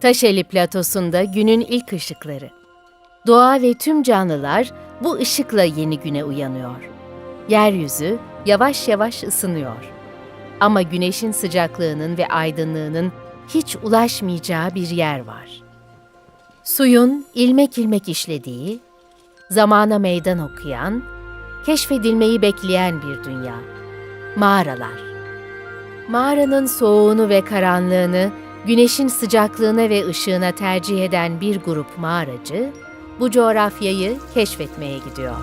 Taşeli Platosu'nda günün ilk ışıkları. Doğa ve tüm canlılar bu ışıkla yeni güne uyanıyor. Yeryüzü yavaş yavaş ısınıyor. Ama güneşin sıcaklığının ve aydınlığının hiç ulaşmayacağı bir yer var. Suyun ilmek ilmek işlediği, zamana meydan okuyan, keşfedilmeyi bekleyen bir dünya. Mağaralar. Mağaranın soğuğunu ve karanlığını güneşin sıcaklığına ve ışığına tercih eden bir grup mağaracı bu coğrafyayı keşfetmeye gidiyor.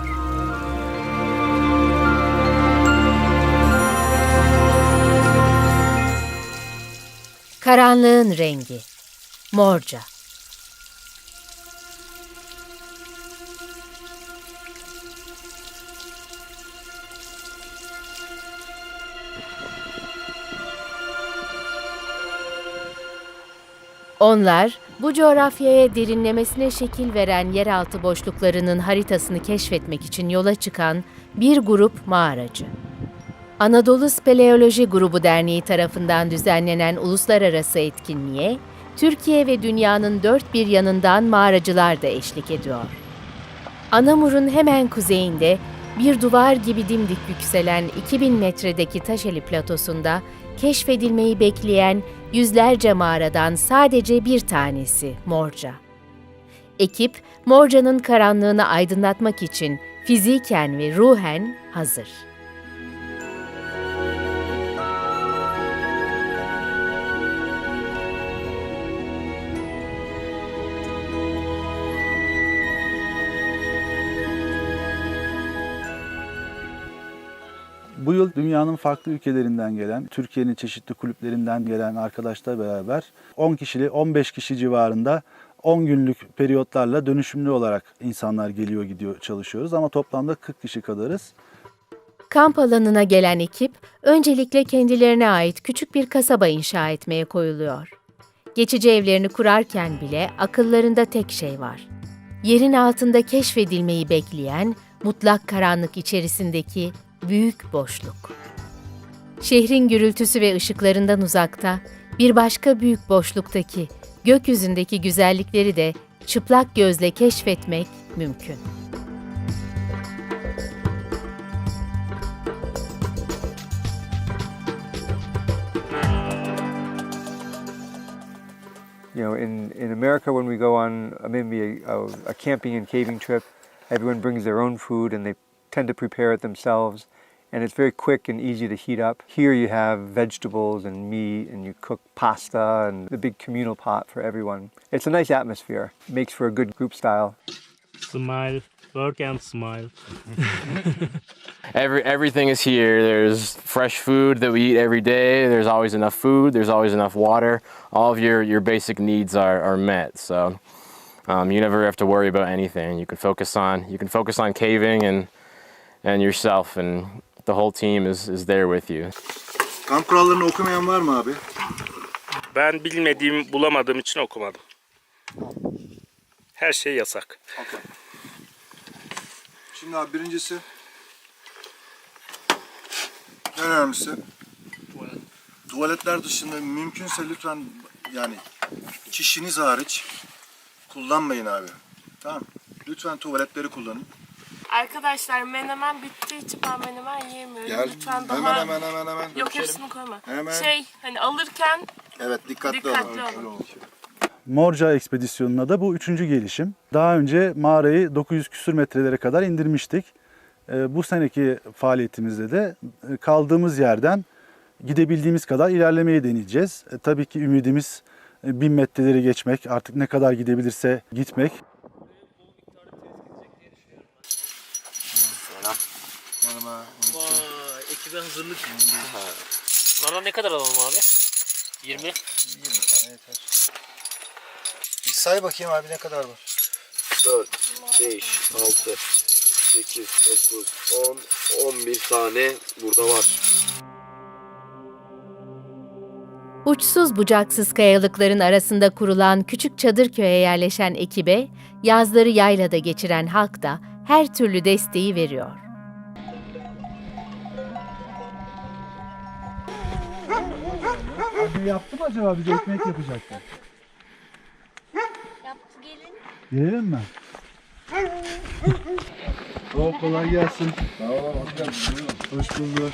Karanlığın rengi morca. Onlar, bu coğrafyaya derinlemesine şekil veren yeraltı boşluklarının haritasını keşfetmek için yola çıkan bir grup mağaracı. Anadolu Speleoloji Grubu Derneği tarafından düzenlenen uluslararası etkinliğe, Türkiye ve dünyanın dört bir yanından mağaracılar da eşlik ediyor. Anamur'un hemen kuzeyinde bir duvar gibi dimdik yükselen 2000 metredeki Taşeli Platosu'nda keşfedilmeyi bekleyen yüzlerce mağaradan sadece bir tanesi Morca. Ekip, Morca'nın karanlığını aydınlatmak için fiziken ve ruhen hazır. Bu yıl dünyanın farklı ülkelerinden gelen, Türkiye'nin çeşitli kulüplerinden gelen arkadaşlar beraber 10 kişili 15 kişi civarında 10 günlük periyotlarla dönüşümlü olarak insanlar geliyor gidiyor çalışıyoruz ama toplamda 40 kişi kadarız. Kamp alanına gelen ekip öncelikle kendilerine ait küçük bir kasaba inşa etmeye koyuluyor. Geçici evlerini kurarken bile akıllarında tek şey var. Yerin altında keşfedilmeyi bekleyen mutlak karanlık içerisindeki büyük boşluk. Şehrin gürültüsü ve ışıklarından uzakta bir başka büyük boşluktaki gökyüzündeki güzellikleri de çıplak gözle keşfetmek mümkün. You know, in, in America, when we go on maybe a, a camping and caving trip, everyone brings their own food and they tend to prepare it themselves. And it's very quick and easy to heat up. Here you have vegetables and meat, and you cook pasta and the big communal pot for everyone. It's a nice atmosphere. makes for a good group style. Smile, work and smile. Every everything is here. There's fresh food that we eat every day. There's always enough food. There's always enough water. All of your your basic needs are, are met. So um, you never have to worry about anything. You can focus on you can focus on caving and and yourself, and the whole team is is there with you. Kamp kurallarını okumayan var mı abi? Ben bilmediğim, bulamadığım için okumadım. Her şey yasak. Okey. Şimdi abi birincisi en önemlisi tuvaletler dışında mümkünse lütfen yani kişiniz hariç kullanmayın abi. Tamam? Lütfen tuvaletleri kullanın. Arkadaşlar menemen bittiği için ben menemen yiyemiyorum. Gel. Lütfen daha... Hemen hemen hemen hemen. Yok hepsini koyma. Hemen. Şey hani alırken Evet dikkatli, Dikkatli olun. olun. Morca ekspedisyonuna da bu üçüncü gelişim. Daha önce mağarayı 900 küsür metrelere kadar indirmiştik. Ee, Bu seneki faaliyetimizde de e, kaldığımız yerden gidebildiğimiz kadar ilerlemeyi deneyeceğiz. E, Tabii ki ümidimiz e, 1000 metreleri geçmek, artık ne kadar gidebilirse gitmek. Ekibe hazırlık. Bunlardan ne kadar alalım abi? 20. 20 tane yeter. Bir say bakayım abi ne kadar var? 4, 5, 6, 8, 9, 10, 11 tane burada var. Uçsuz bucaksız kayalıkların arasında kurulan küçük çadır köye yerleşen ekibe, yazları yaylada geçiren halk da her türlü desteği veriyor. Yaptı mı acaba bize ekmek yapacaktı? Girelim mi? Oh, kolay gelsin. Hoş bulduk.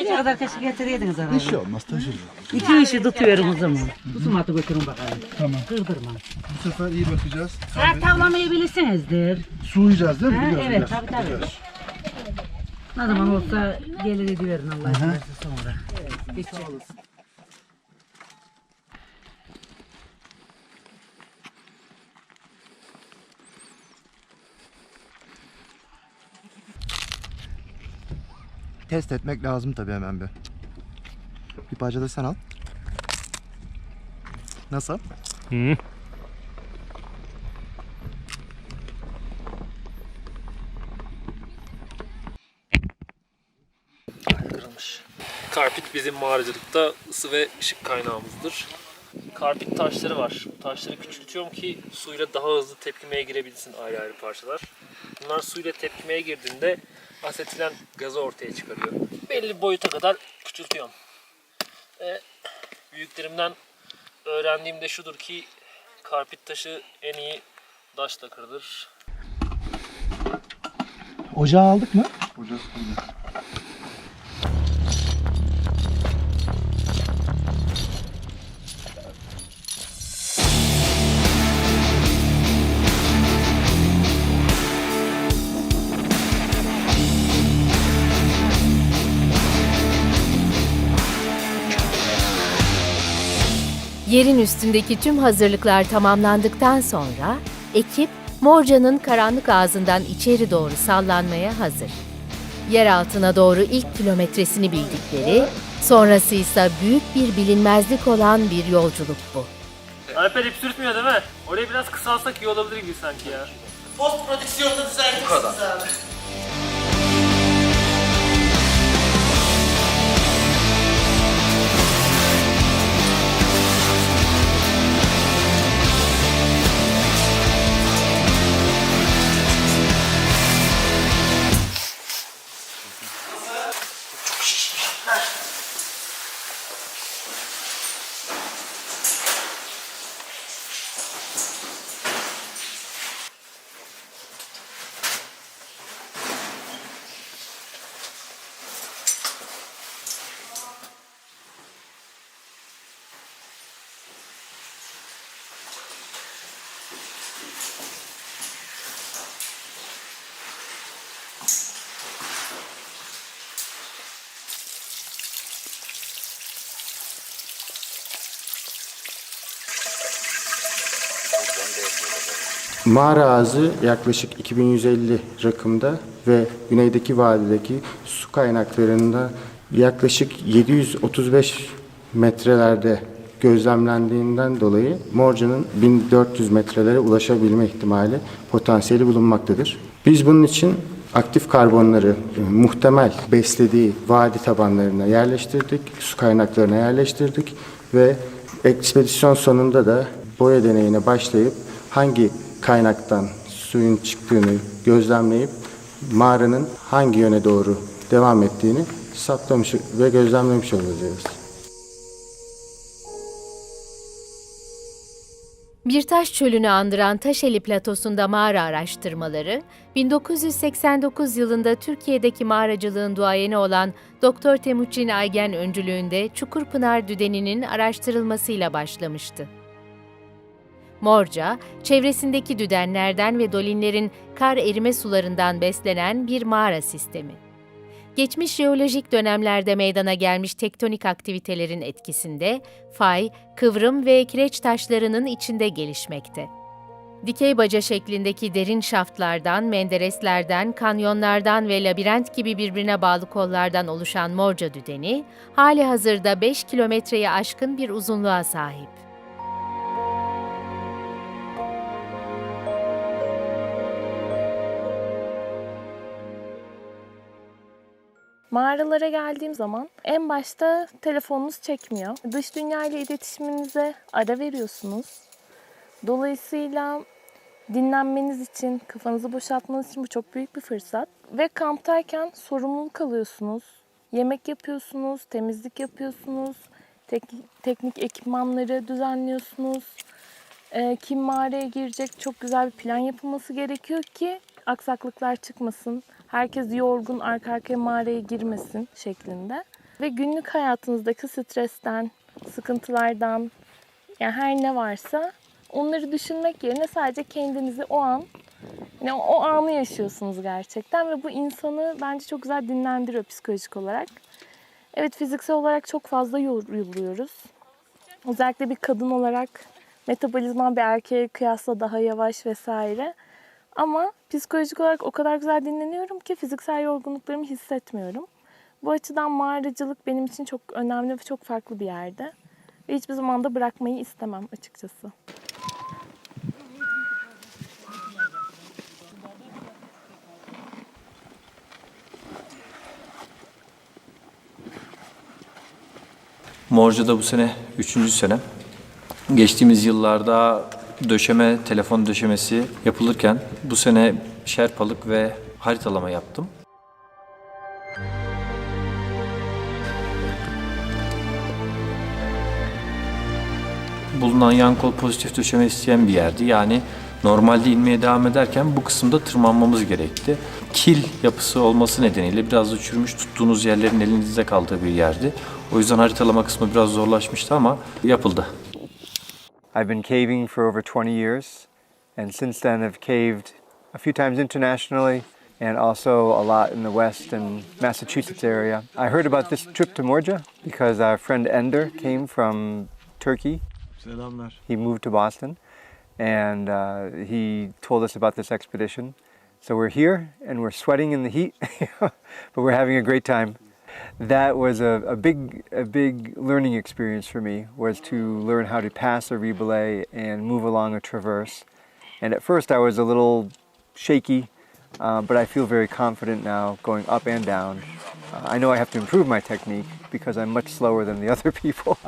Ne kadar teşvik getiriydiniz herhalde. Bir şey olmaz taşırız. İki işi tutuyorum o zaman. Tutun atı götürün bakalım. Tamam. Kırdırma. Bu sefer iyi bakacağız. Ha, tavlamayı bilirsinizdir. Sulayacağız değil mi? Ha, Biliyoruz, evet biliyoruz. tabii tabii. Biliyoruz. Ne zaman olsa gelir ediverin Allah izin sonra. Hiç Test etmek lazım tabii hemen bir. Bir parça da sen al. Nasıl? Karpit bizim mağaracılıkta ısı ve ışık kaynağımızdır. Karpit taşları var. Bu taşları küçültüyorum ki suyla daha hızlı tepkimeye girebilsin ayrı ayrı parçalar. Bunlar suyla tepkimeye girdiğinde asetilen gazı ortaya çıkarıyor. Belli boyuta kadar küçültüyorum. Ve büyüklerimden öğrendiğim de şudur ki karpit taşı en iyi daş takırdır. Ocağı aldık mı? Yerin üstündeki tüm hazırlıklar tamamlandıktan sonra ekip Morca'nın karanlık ağzından içeri doğru sallanmaya hazır. Yer altına doğru ilk kilometresini bildikleri, sonrası ise büyük bir bilinmezlik olan bir yolculuk bu. Alper ip sürtmüyor değil mi? Orayı biraz kısalsak iyi olabilir gibi sanki ya. Post prodüksiyonda düzeltirsiniz abi. Mağara ağzı yaklaşık 2150 rakımda ve güneydeki vadideki su kaynaklarında yaklaşık 735 metrelerde gözlemlendiğinden dolayı Morca'nın 1400 metrelere ulaşabilme ihtimali potansiyeli bulunmaktadır. Biz bunun için aktif karbonları e, muhtemel beslediği vadi tabanlarına yerleştirdik, su kaynaklarına yerleştirdik ve ekspedisyon sonunda da boya deneyine başlayıp hangi kaynaktan suyun çıktığını gözlemleyip mağaranın hangi yöne doğru devam ettiğini saptamış ve gözlemlemiş olacağız. Bir taş çölünü andıran Taşeli Platosu'nda mağara araştırmaları, 1989 yılında Türkiye'deki mağaracılığın duayeni olan Dr. Temuçin Aygen öncülüğünde Çukurpınar Düdeni'nin araştırılmasıyla başlamıştı. Morca, çevresindeki düdenlerden ve dolinlerin kar erime sularından beslenen bir mağara sistemi. Geçmiş jeolojik dönemlerde meydana gelmiş tektonik aktivitelerin etkisinde fay, kıvrım ve kireç taşlarının içinde gelişmekte. Dikey baca şeklindeki derin şaftlardan, mendereslerden, kanyonlardan ve labirent gibi birbirine bağlı kollardan oluşan Morca düdeni, hali hazırda 5 kilometreyi aşkın bir uzunluğa sahip. Mağaralara geldiğim zaman en başta telefonunuz çekmiyor. Dış dünya ile iletişiminize ara veriyorsunuz. Dolayısıyla dinlenmeniz için, kafanızı boşaltmanız için bu çok büyük bir fırsat. Ve kamptayken sorumluluk alıyorsunuz. Yemek yapıyorsunuz, temizlik yapıyorsunuz, tek- teknik ekipmanları düzenliyorsunuz. e, kim mağaraya girecek çok güzel bir plan yapılması gerekiyor ki aksaklıklar çıkmasın. Herkes yorgun arka arkaya mağaraya girmesin şeklinde. Ve günlük hayatınızdaki stresten, sıkıntılardan, yani her ne varsa onları düşünmek yerine sadece kendinizi o an yani o, anı yaşıyorsunuz gerçekten ve bu insanı bence çok güzel dinlendiriyor psikolojik olarak. Evet fiziksel olarak çok fazla yoruluyoruz. Özellikle bir kadın olarak metabolizma bir erkeğe kıyasla daha yavaş vesaire. Ama psikolojik olarak o kadar güzel dinleniyorum ki fiziksel yorgunluklarımı hissetmiyorum. Bu açıdan mağaracılık benim için çok önemli ve çok farklı bir yerde. Ve hiçbir zaman da bırakmayı istemem açıkçası. Morca'da bu sene üçüncü sene. Geçtiğimiz yıllarda döşeme, telefon döşemesi yapılırken bu sene şerpalık ve haritalama yaptım. Bulunan yan kol pozitif döşeme isteyen bir yerdi. Yani normalde inmeye devam ederken bu kısımda tırmanmamız gerekti. Kil yapısı olması nedeniyle biraz da çürümüş tuttuğunuz yerlerin elinizde kaldığı bir yerdi. O yüzden haritalama kısmı biraz zorlaşmıştı ama yapıldı. I've been caving for over 20 years, and since then I've caved a few times internationally and also a lot in the West and Massachusetts area. I heard about this trip to Morja because our friend Ender came from Turkey. He moved to Boston and uh, he told us about this expedition. So we're here and we're sweating in the heat, but we're having a great time. That was a, a big a big learning experience for me was to learn how to pass a rebelay and move along a traverse. And at first I was a little shaky, uh, but I feel very confident now going up and down. Uh, I know I have to improve my technique because I'm much slower than the other people.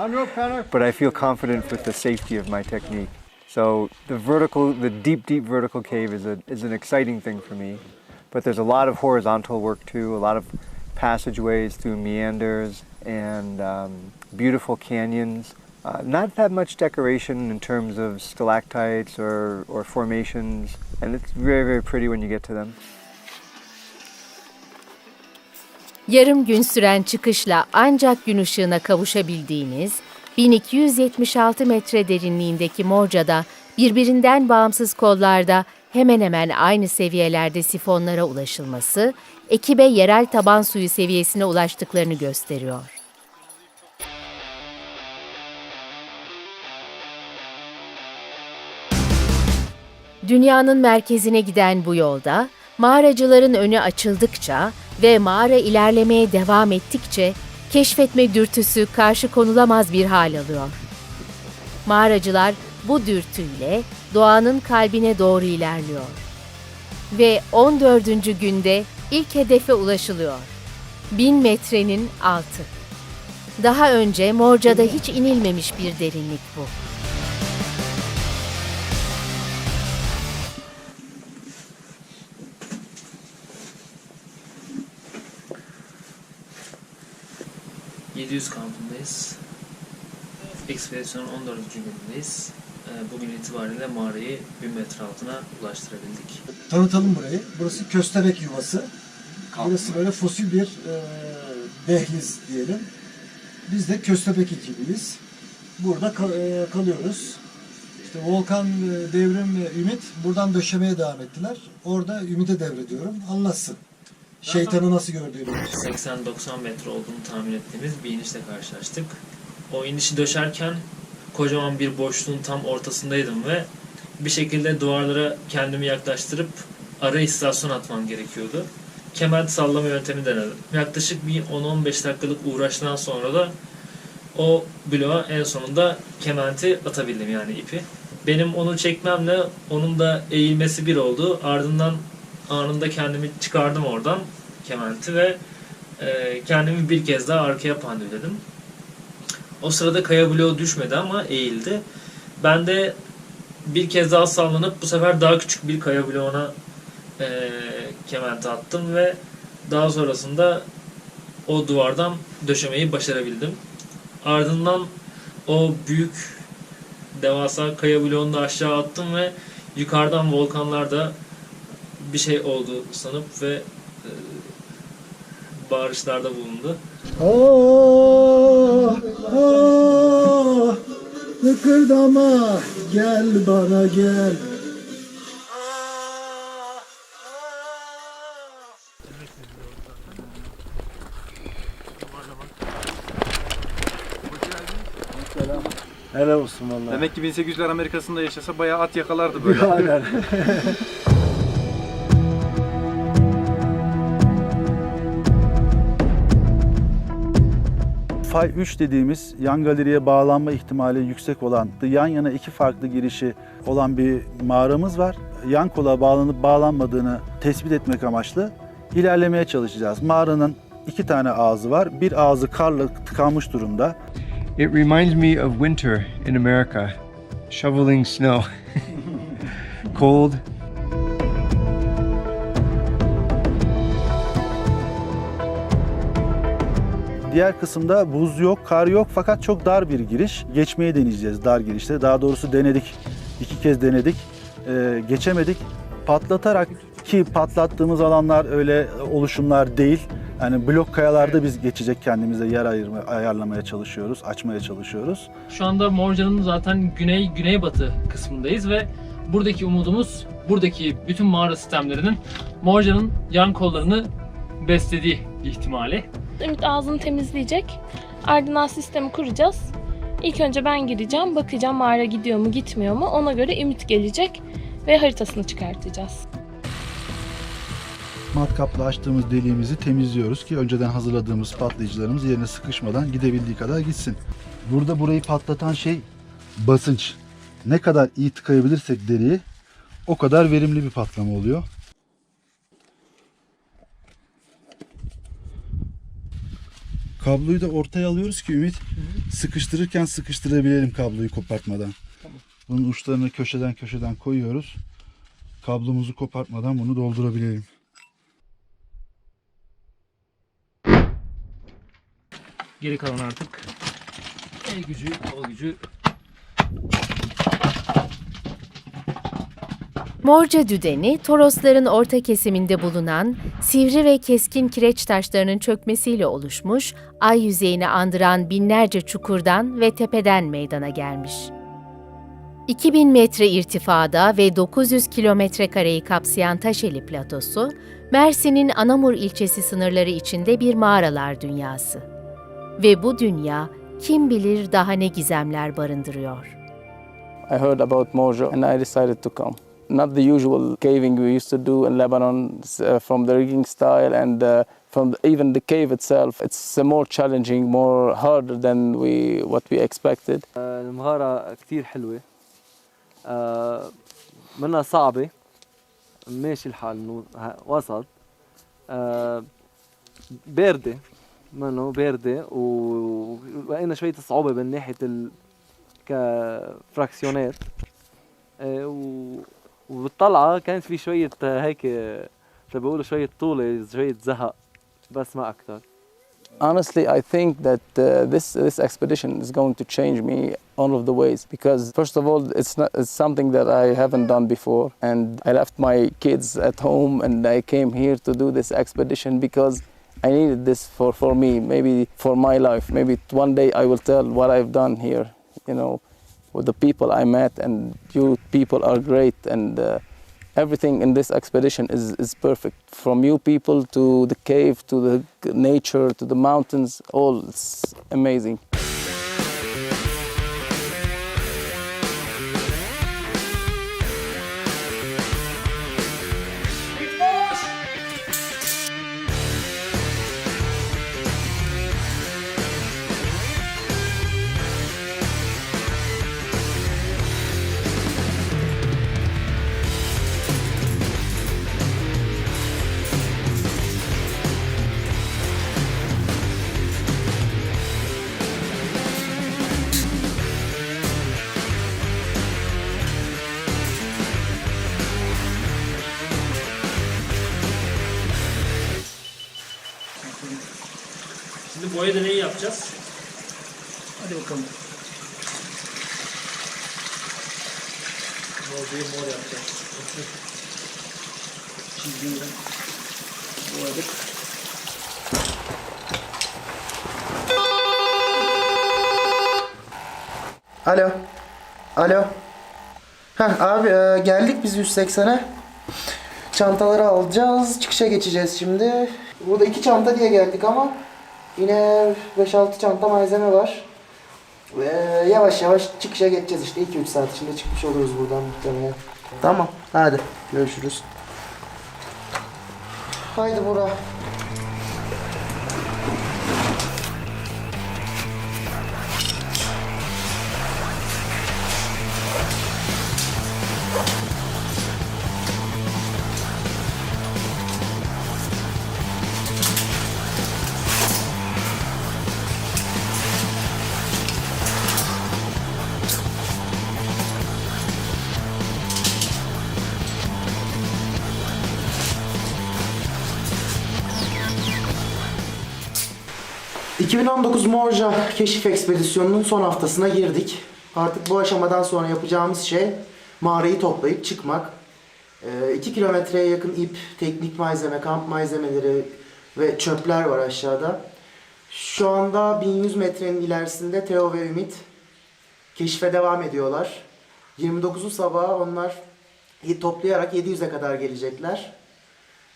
but I feel confident with the safety of my technique. So the vertical, the deep, deep vertical cave is, a, is an exciting thing for me. But there's a lot of horizontal work too, a lot of passageways through meanders and um, beautiful canyons. Uh, not that much decoration in terms of stalactites or, or formations, and it's very, very pretty when you get to them. Yarım gün süren çıkışla ancak gün ışığına kavuşabildiğiniz 1276 metre derinliğindeki Morca'da birbirinden bağımsız kollarda hemen hemen aynı seviyelerde sifonlara ulaşılması, ekibe yerel taban suyu seviyesine ulaştıklarını gösteriyor. Dünyanın merkezine giden bu yolda mağaracıların önü açıldıkça ve mağara ilerlemeye devam ettikçe keşfetme dürtüsü karşı konulamaz bir hal alıyor. Mağaracılar bu dürtüyle doğanın kalbine doğru ilerliyor. Ve 14. günde ilk hedefe ulaşılıyor. 1000 metrenin altı. Daha önce Morca'da hiç inilmemiş bir derinlik bu. ...700 kampındayız. Ekspedisyonun 14. günündeyiz. Ee, Bugün itibariyle mağarayı 1000 metre altına ulaştırabildik. Tanıtalım burayı. Burası köstebek yuvası. Burası böyle fosil bir e, dehliz diyelim. Biz de köstebek ekibiyiz. Burada kal- e, kalıyoruz. İşte Volkan, e, Devrim ve Ümit buradan döşemeye devam ettiler. Orada Ümit'e devrediyorum. Anlatsın. Şeytanı nasıl gördüğünü. 80-90 metre olduğunu tahmin ettiğimiz bir inişle karşılaştık. O inişi döşerken kocaman bir boşluğun tam ortasındaydım ve bir şekilde duvarlara kendimi yaklaştırıp ara istasyon atmam gerekiyordu. Kement sallama yöntemi denedim. Yaklaşık bir 10-15 dakikalık uğraştan sonra da o bloğa en sonunda kementi atabildim yani ipi. Benim onu çekmemle onun da eğilmesi bir oldu. Ardından anında kendimi çıkardım oradan kementi ve e, kendimi bir kez daha arkaya pandürledim. O sırada kaya bloğu düşmedi ama eğildi. Ben de bir kez daha sallanıp bu sefer daha küçük bir kaya bloğuna e, kementi attım ve daha sonrasında o duvardan döşemeyi başarabildim. Ardından o büyük devasa kaya bloğunu da aşağı attım ve yukarıdan volkanlarda bir şey oldu sanıp ve bağırışlarda bulundu. Ah, ah, kıkırdama, gel bana gel. Helal olsun vallahi. Demek ki 1800'ler Amerika'sında yaşasa bayağı at yakalardı böyle. Aynen. Fay 3 dediğimiz yan galeriye bağlanma ihtimali yüksek olan, yan yana iki farklı girişi olan bir mağaramız var. Yan kola bağlanıp bağlanmadığını tespit etmek amaçlı ilerlemeye çalışacağız. Mağaranın iki tane ağzı var. Bir ağzı karla tıkanmış durumda. It reminds me of winter in America, shoveling snow. Cold. Diğer kısımda buz yok, kar yok fakat çok dar bir giriş. Geçmeyi deneyeceğiz dar girişte. Daha doğrusu denedik. İki kez denedik. Ee, geçemedik. Patlatarak ki patlattığımız alanlar öyle oluşumlar değil. Yani blok kayalarda biz geçecek kendimize yer ayırma, ayarlamaya çalışıyoruz, açmaya çalışıyoruz. Şu anda Morca'nın zaten güney güneybatı kısmındayız ve buradaki umudumuz buradaki bütün mağara sistemlerinin Morca'nın yan kollarını beslediği ihtimali. Ümit ağzını temizleyecek. Ardından sistemi kuracağız. İlk önce ben gireceğim, bakacağım mağara gidiyor mu gitmiyor mu. Ona göre Ümit gelecek ve haritasını çıkartacağız. Matkapla açtığımız deliğimizi temizliyoruz ki önceden hazırladığımız patlayıcılarımız yerine sıkışmadan gidebildiği kadar gitsin. Burada burayı patlatan şey basınç. Ne kadar iyi tıkayabilirsek deriyi o kadar verimli bir patlama oluyor. Kabloyu da ortaya alıyoruz ki Ümit sıkıştırırken sıkıştırabilelim kabloyu kopartmadan. Bunun uçlarını köşeden köşeden koyuyoruz. Kablomuzu kopartmadan bunu doldurabilelim. Geri kalan artık el gücü, kol gücü Morca düdeni, Torosların orta kesiminde bulunan sivri ve keskin kireç taşlarının çökmesiyle oluşmuş, ay yüzeyini andıran binlerce çukurdan ve tepeden meydana gelmiş. 2000 metre irtifada ve 900 kilometre kareyi kapsayan Taşeli Platosu, Mersin'in Anamur ilçesi sınırları içinde bir mağaralar dünyası. Ve bu dünya kim bilir daha ne gizemler barındırıyor. I heard about Mojo and I decided to come. Not the usual caving we used to do in Lebanon uh, from the rigging style and uh, from the, even the cave itself. It's uh, more challenging, more harder than we what we expected. المغارة كتير حلوة آه، منها صعبة ماشي الحال إنه ه- وسط آه، باردة منه باردة ولقينا شوية صعوبة من ناحية ال كفراكسيونات آه، و- وبالطلعة كانت في شوية آه، هيك آه، شو بيقولوا شوية طولة شوية زهق بس ما أكتر Honestly, I think that uh, this this expedition is going to change me all of the ways because first of all, it's not it's something that I haven't done before, and I left my kids at home and I came here to do this expedition because I needed this for for me, maybe for my life. Maybe one day I will tell what I've done here, you know, with the people I met, and you people are great and. Uh, everything in this expedition is, is perfect from you people to the cave to the nature to the mountains all it's amazing Alo. Alo. Heh, abi e, geldik biz 180'e. Çantaları alacağız. Çıkışa geçeceğiz şimdi. Burada iki çanta diye geldik ama yine 5-6 çanta malzeme var. Ve yavaş yavaş çıkışa geçeceğiz işte 2-3 saat içinde çıkmış oluruz buradan muhtemelen. Tamam hadi görüşürüz. Haydi Burak. ...2019 Morja keşif ekspedisyonunun son haftasına girdik. Artık bu aşamadan sonra yapacağımız şey... ...mağarayı toplayıp çıkmak. 2 kilometreye yakın ip, teknik malzeme, kamp malzemeleri ve çöpler var aşağıda. Şu anda 1100 metrenin ilerisinde Teo ve Ümit keşfe devam ediyorlar. 29'u sabah onlar toplayarak 700'e kadar gelecekler.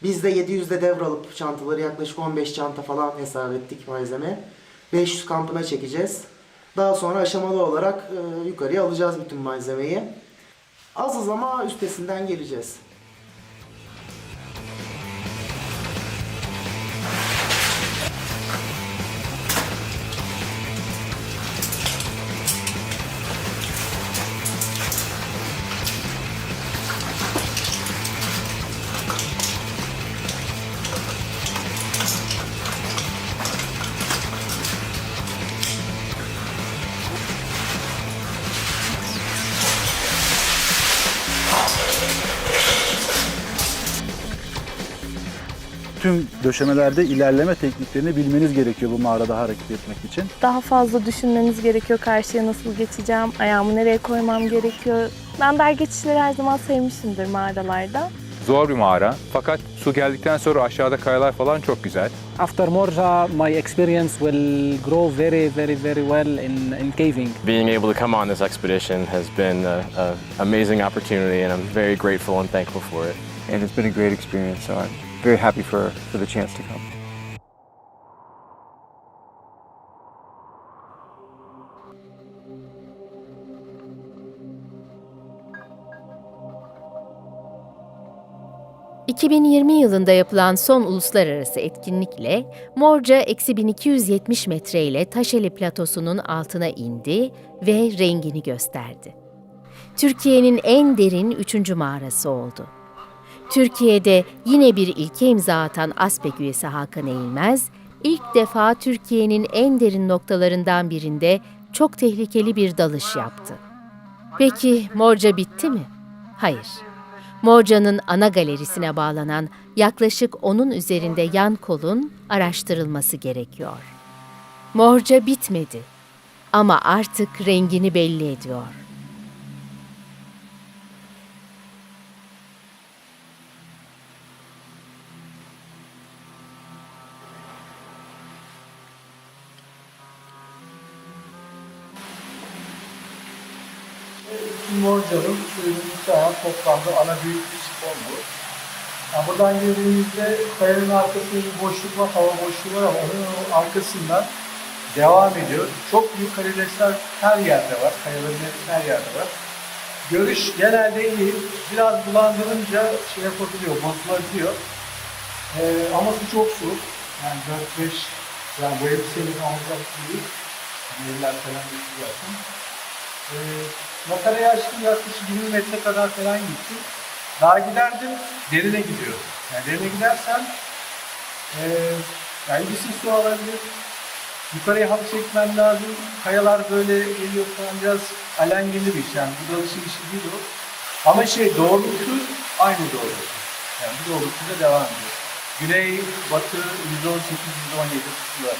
Biz de 700'de devralıp çantaları yaklaşık 15 çanta falan hesap ettik malzeme. 500 kampına çekeceğiz. Daha sonra aşamalı olarak e, yukarıya alacağız bütün malzemeyi. Azız ama üstesinden geleceğiz. Döşemelerde ilerleme tekniklerini bilmeniz gerekiyor bu mağarada hareket etmek için. Daha fazla düşünmeniz gerekiyor karşıya nasıl geçeceğim, ayağımı nereye koymam gerekiyor. Ben dar geçişleri her zaman sevmişimdir mağaralarda. Zor bir mağara fakat su geldikten sonra aşağıda kayalar falan çok güzel. After Morja, my experience will grow very, very, very well in, in caving. Being able to come on this expedition has been an amazing opportunity, and I'm very grateful and thankful for it. And it's been a great experience, so I'm very happy for, for the chance to come. ...2020 yılında yapılan son uluslararası etkinlikle Morca eksi 1270 metre ile Taşeli Platosu'nun altına indi ve rengini gösterdi. Türkiye'nin en derin üçüncü mağarası oldu. Türkiye'de yine bir ilke imza atan ASPEK üyesi Hakan Eğilmez, ilk defa Türkiye'nin en derin noktalarından birinde çok tehlikeli bir dalış yaptı. Peki Morca bitti mi? Hayır. Morca'nın ana galerisine bağlanan yaklaşık onun üzerinde yan kolun araştırılması gerekiyor. Morca bitmedi ama artık rengini belli ediyor. Morca'nın şu an toplamda ana büyük bir sifon bu. Yani buradan girdiğimizde kayanın arkasında bir boşluk var, hava boşluğu var ama onun arkasından devam ediyor. Çok büyük karidesler her yerde var, kayaların her yerde var. Görüş genelde iyi, biraz bulandırınca şey yapabiliyor, bozulabiliyor. Ee, ama su çok soğuk, yani 4-5, yani bu elbisenin alacak değil. Yerler falan gitti zaten. Ee, makarayı açtım yaklaşık 20 metre kadar falan gitti. Daha giderdim derine gidiyor. Yani derine gidersen ee, yani bir su alabilir. Yukarıya hap çekmen lazım. Kayalar böyle geliyor falan biraz alengili bir iş yani. Bu dalışın işi değil o. Ama şey doğrultusu aynı doğrultu. Yani bu doğrultuda devam ediyor. Güney, batı 118-117 var.